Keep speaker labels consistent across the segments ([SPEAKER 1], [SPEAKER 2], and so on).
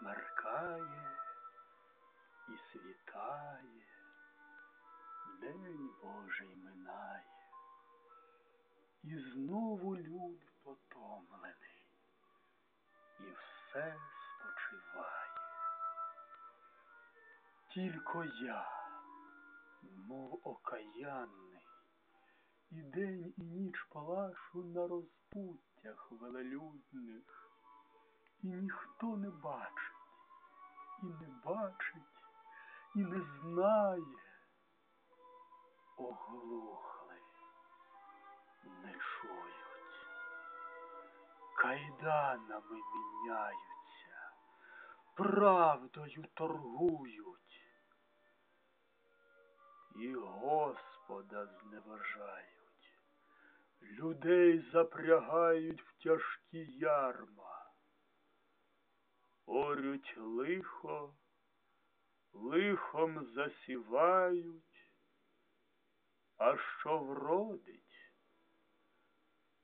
[SPEAKER 1] Смеркає, і світає, День Божий минає, і знову люд потомлений, і все спочиває. Тільки я, мов окаянний, і день, і ніч палашу на розпуттях велелюдних, і ніхто не бачить, і не бачить, і не знає. Оглухли, не чують, кайданами міняються, правдою торгують, і Господа зневажають, людей запрягають в тяжкі ярма, орють лихо, лихом засівають. А що вродить,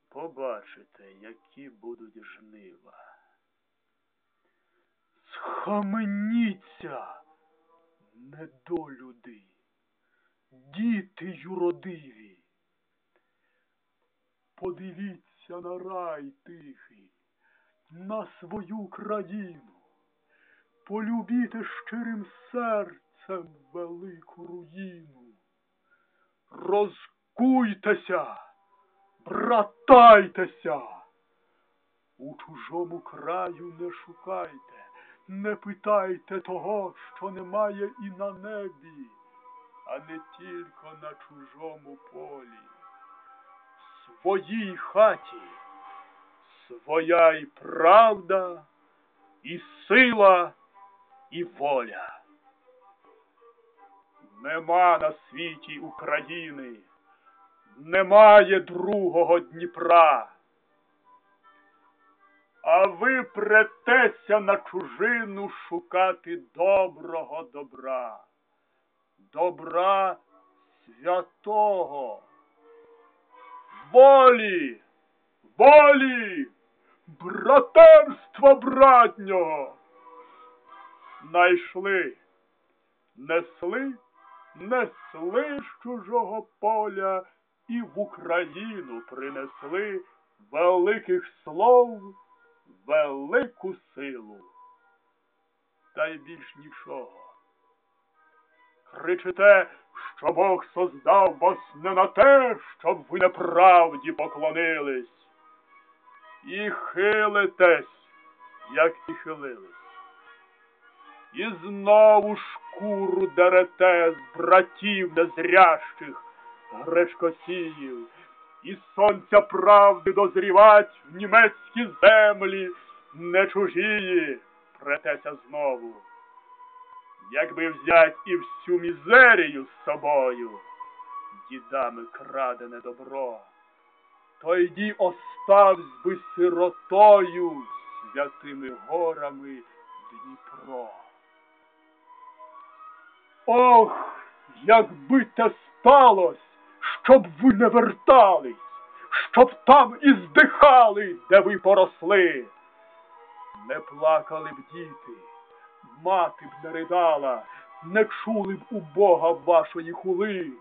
[SPEAKER 1] побачите, які будуть жнива. Схаменіться, недолюди, діти юродиві. Подивіться на рай тихий, на свою країну, полюбіте щирим серцем велику руїну. Розкуйтеся, братайтеся, у чужому краю не шукайте, не питайте того, що немає і на небі, а не тільки на чужому полі. В своїй хаті своя й правда, і сила, і воля. Нема на світі України, немає другого Дніпра. А ви претеся на чужину шукати доброго добра, добра святого, волі, волі, братерства братнього. Найшли, несли несли з чужого поля і в Україну принесли великих слов, велику силу. Та й більш нічого. Кричите, що Бог создав вас не на те, щоб ви неправді поклонились, і хилитесь, як і хилились. І знову шкуру дерете з братів незрящих гречкосіїв, і сонця правди дозрівать в німецькі землі не чужії претеся знову. Якби взять і всю мізерію з собою, дідами крадене добро, то йді оставсь би сиротою святими горами Дніпро. Ох, якби те сталось, щоб ви не вертались, щоб там і здихали, де ви поросли. Не плакали б діти, мати б не ридала, не чули б у Бога вашої хули,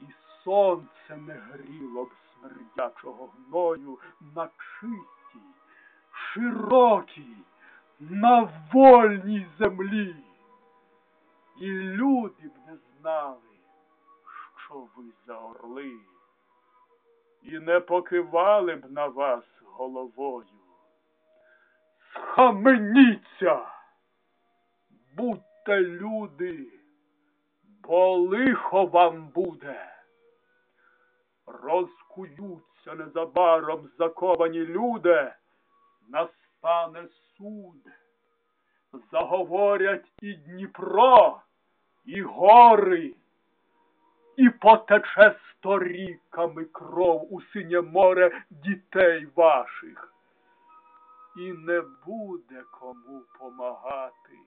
[SPEAKER 1] і сонце не гріло б смердячого гною на чистій, широкій, на вольній землі. І люди б не знали, що ви за орли, і не покивали б на вас головою. Схаменіться, будьте люди, бо лихо вам буде. Розкуються незабаром заковані люди, настане суд заговорять і Дніпро, і гори, і потече сторіками кров у синє море дітей ваших, і не буде кому помагати.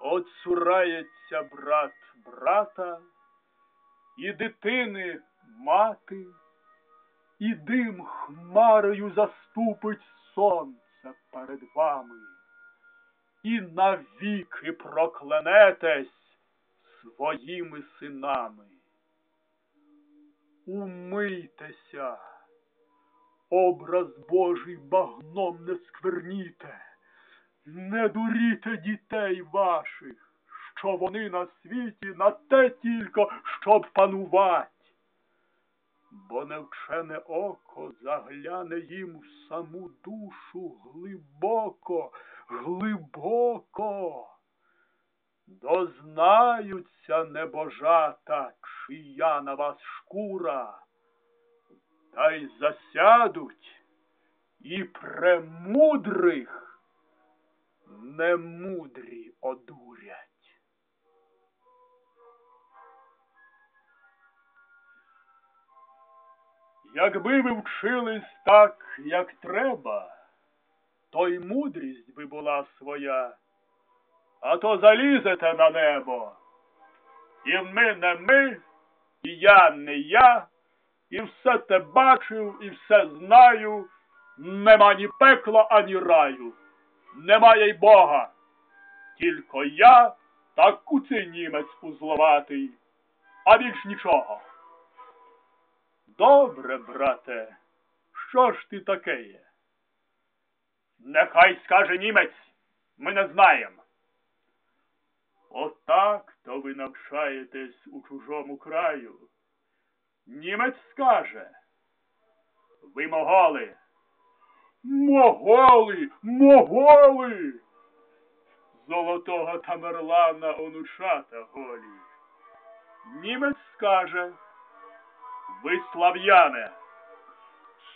[SPEAKER 1] Оцурається брат брата, і дитини мати, і дим хмарою заступить сонце перед вами, і навіки проклянетесь своїми синами. Умийтеся, образ Божий багном не скверніте, не дуріте дітей ваших, що вони на світі на те тільки, щоб панувати бо невчене око загляне їм в саму душу глибоко, глибоко. Дознаються небожата, чия на вас шкура, та й засядуть і премудрих немудрі одурять. Якби ви вчились так, як треба, то й мудрість би була своя, а то залізете на небо. І ми не ми, і я не я, і все те бачив, і все знаю. Нема ні пекла, ані раю, немає й Бога. Тільки я та куций німець узловатий, а більш нічого. Добре, брате, що ж ти таке є? Нехай скаже німець, ми не знаємо. Отак то ви навчаєтесь у чужому краю. Німець скаже. Ви моголи. Моголи, моголи. Золотого Тамерлана онучата голі. Німець скаже. Ви слав'яне.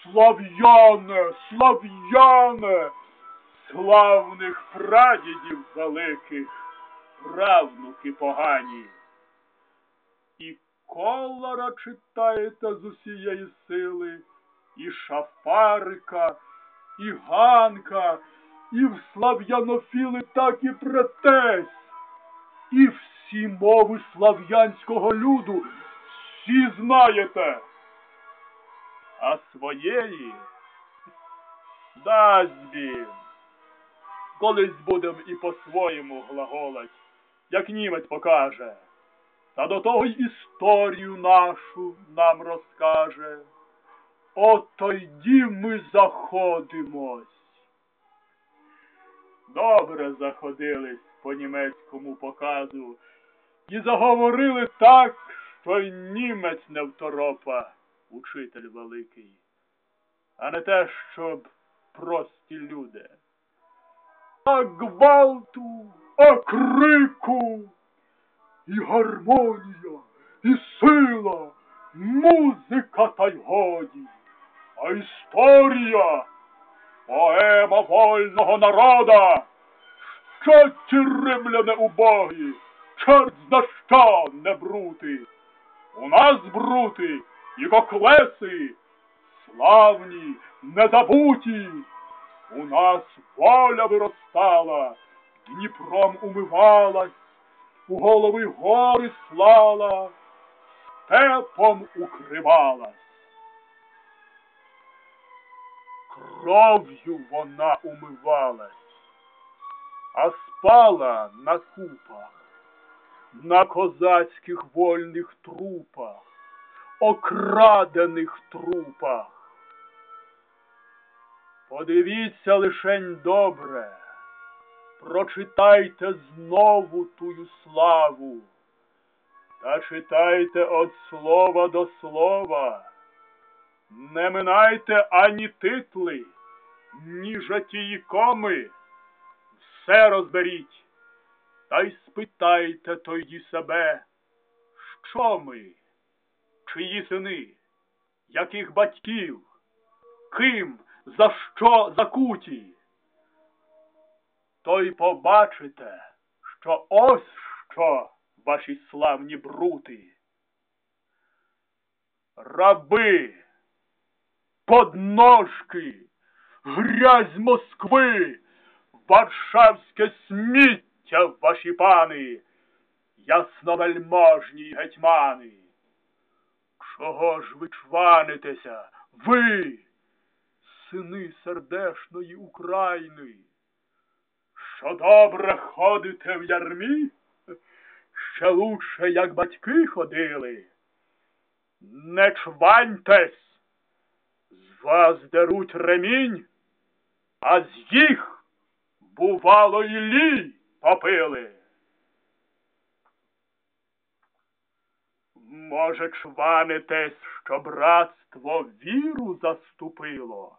[SPEAKER 1] Слав'яне, слав'яне, славних прадідів великих, правнуки погані. І колора читаєте з усієї сили, і шафарика, і ганка, і в слав'янофіли так і претесь, і всі мови слав'янського люду всі знаєте, а своєї дасть він. Колись будем і по-своєму глаголать, як німець покаже, та до того й історію нашу нам розкаже. От тоді ми заходимось. Добре заходились по німецькому показу і заговорили так, що й німець не второпа, учитель великий, а не те, щоб прості люди. А гвалту, а крику, і гармонія, і сила, музика та й годі, а історія, поема вольного народа, що ті римляни убогі, чорт за що не брути. У нас брути і коклеси, славні, незабуті. У нас воля виростала, Дніпром умивалась, у голови гори слала, степом укривалась. Кров'ю вона умивалась, а спала на купах на козацьких вольних трупах, окрадених трупах. Подивіться лишень добре, прочитайте знову тую славу, та читайте од слова до слова, не минайте ані титли, ні жатії коми, все розберіть. Та й спитайте тоді себе, що ми, чиї сини, яких батьків, ким, за що закуті? То й побачите, що ось що ваші славні брути. Раби, подножки, грязь Москви, варшавське сміття ваші пани, ясновельможні гетьмани. Чого ж ви чванитеся? Ви, сини сердешної України, що добре ходите в ярмі, ще лучше, як батьки ходили. Не чваньтесь, з вас деруть ремінь, а з їх, бувало, і лій попили. Може, чванитесь, що братство віру заступило,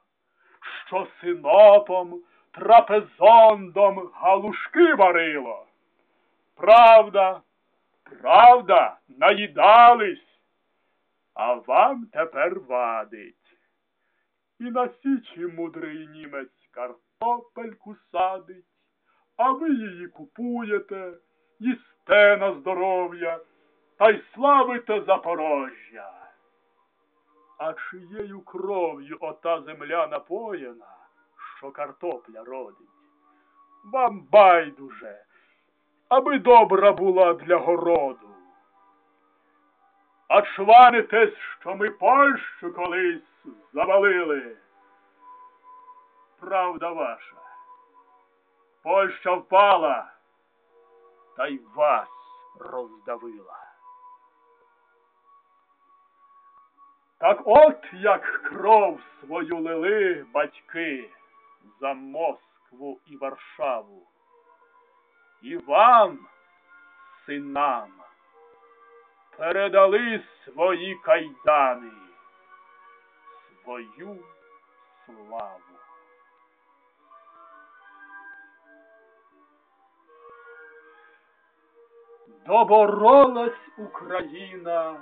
[SPEAKER 1] що синопом, трапезондом галушки варило. Правда, правда, наїдались, а вам тепер вадить. І на січі мудрий німець картопельку садить, а ви її купуєте, їсте на здоров'я та й славите Запорожжя. А чиєю кров'ю ота земля напоєна, що картопля родить? Вам байдуже, аби добра була для городу. А чванитесь, що ми Польщу колись завалили. Правда ваша. Польща впала, та й вас роздавила. Так от як кров свою лили батьки за Москву і Варшаву. І вам, синам, передали свої кайдани, свою славу. Доборолась Україна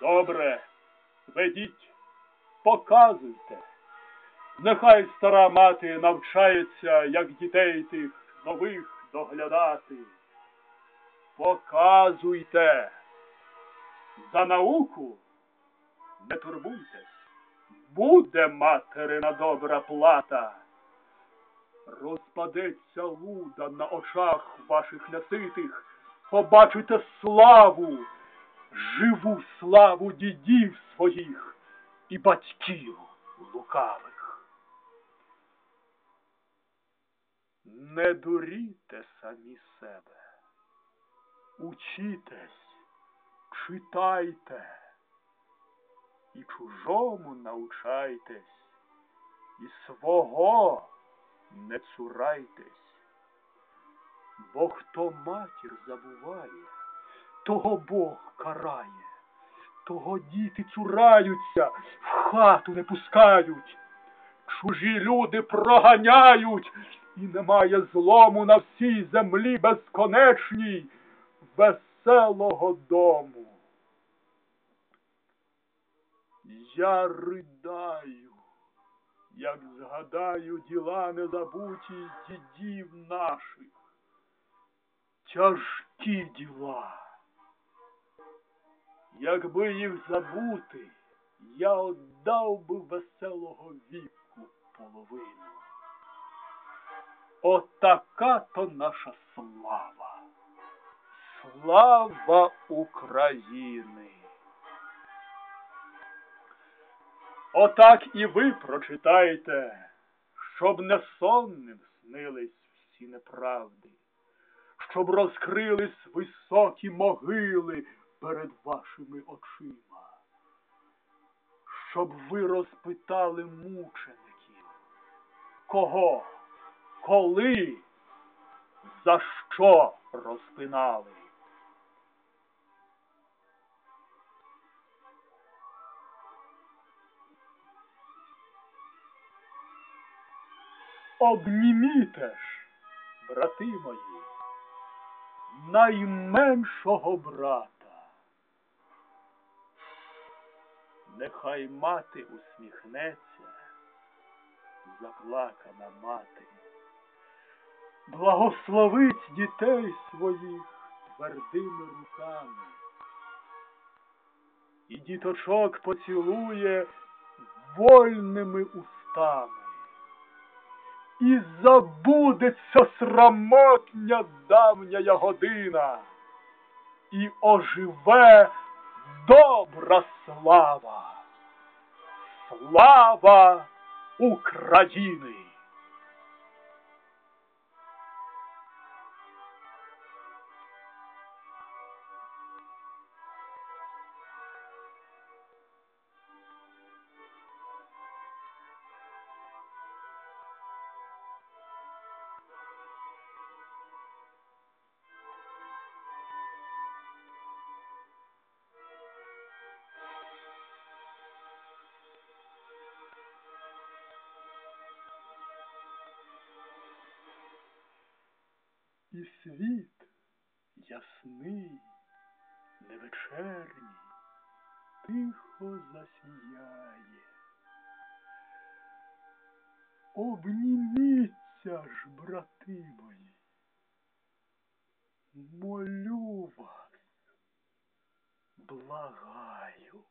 [SPEAKER 1] Добре, ведіть, показуйте. Нехай стара мати навчається, як дітей тих нових доглядати. Показуйте. За науку не турбуйтесь, буде материна добра плата. Розпадеться луда на очах ваших неситих, побачите славу, живу славу дідів своїх і батьків лукавих. Не дуріте самі себе, учітесь, читайте. І чужому научайтесь, і свого не цурайтесь, бо хто матір забуває, того Бог карає, того діти цураються, в хату не пускають, чужі люди проганяють, і немає злому на всій землі безконечній веселого дому. Я ридаю, як згадаю діла незабуті дідів наших. Тяжкі діла. Якби їх забути, я отдав би веселого віку половину. Отака то наша слава. Слава України. Отак і ви прочитайте, щоб не сонним снились всі неправди, щоб розкрились високі могили перед вашими очима, щоб ви розпитали мучеників, кого, коли, за що розпинали. Обніміте ж, брати мої, найменшого брата. Нехай мати усміхнеться, заплакана мати, благословить дітей своїх твердими руками, і діточок поцілує вольними устами, і забудеться срамотня давня година, і оживе добра слава. Слава України! І світ ясний, невечерній, тихо засіяє. Обніміться ж, брати мої, молю вас, благаю.